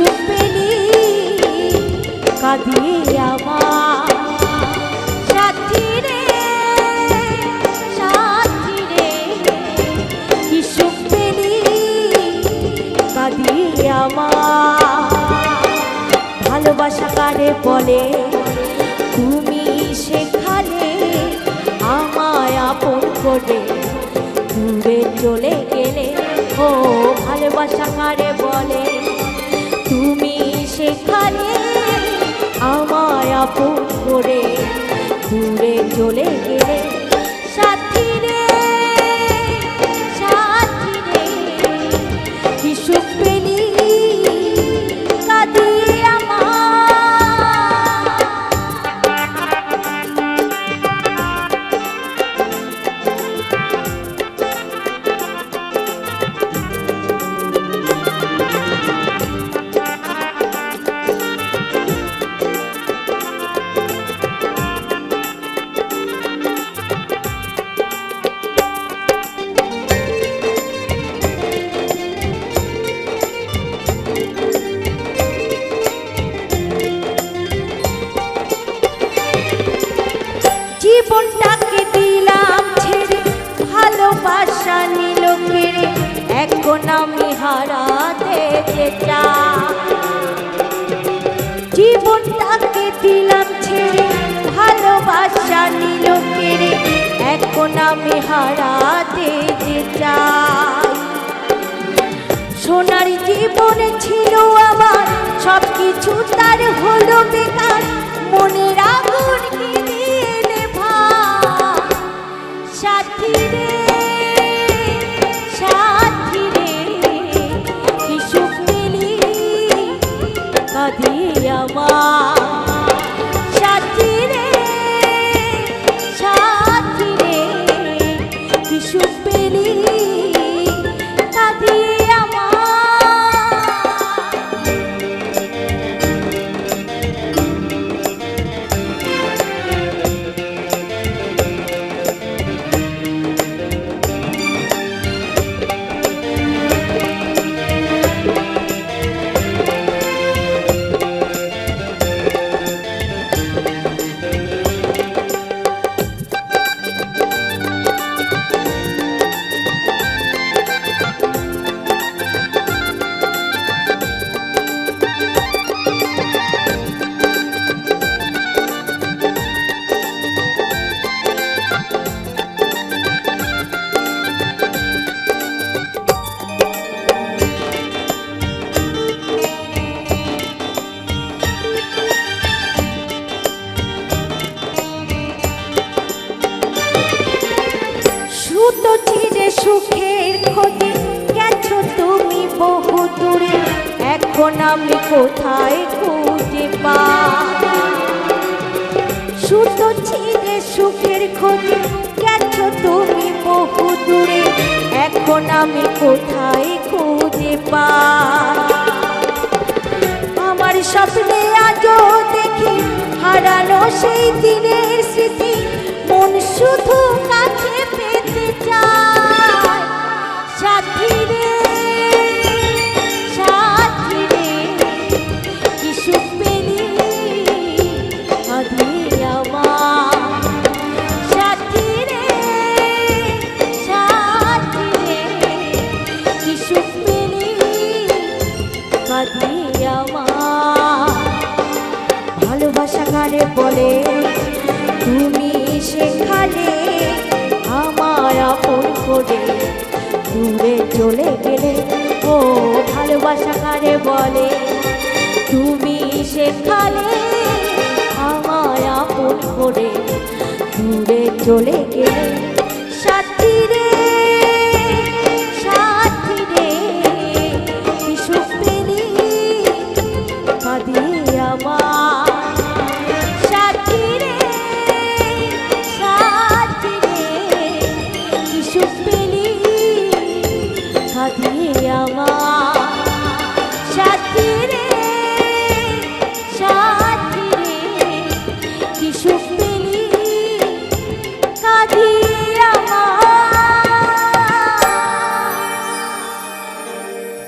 সুখ পেলি কাঁদিয়ে আমার। সাথী রে সাথী রে কাঁদিয়ে আমার। ভালোবাসা কারে বলে? তুমি শেখালে আমায় আপন করে দূরে চলে গেলে। ও, ভালোবাসা কারে বলে? আপন করে দূরে চলে গেলে এখন আমি হারাতে চাই জীবনটাকে দিলাম ছেড়ে, ভালোবাসা নিল কেড়ে এখন আমি হারাতে যে। চাই সোনার জীবনে ছিল আমার সব কিছু তার হলো কাঁদিয়ে সুতো চিরে সুখের খোঁজে গেছো তুমি বহু দূরে, এখন আমি কোথায় খুঁজে পাই? সুতো চিরে সুখের খোঁজে গেছো তুমি বহু দূরে, এখন আমি কোথায় খুঁজে পাই? আমার স্বপ্নে আজও দেখি হারানো সেই দিনের স্মৃতি, মন শুধু কাছে ভালোবাসা বলে, তুমি সেখানে আমার আপন করে দূরে চলে গেলে। ও ভালোবাসা কারে বলে, তুমি সেখানে আমার আপন করে দূরে চলে গেলে।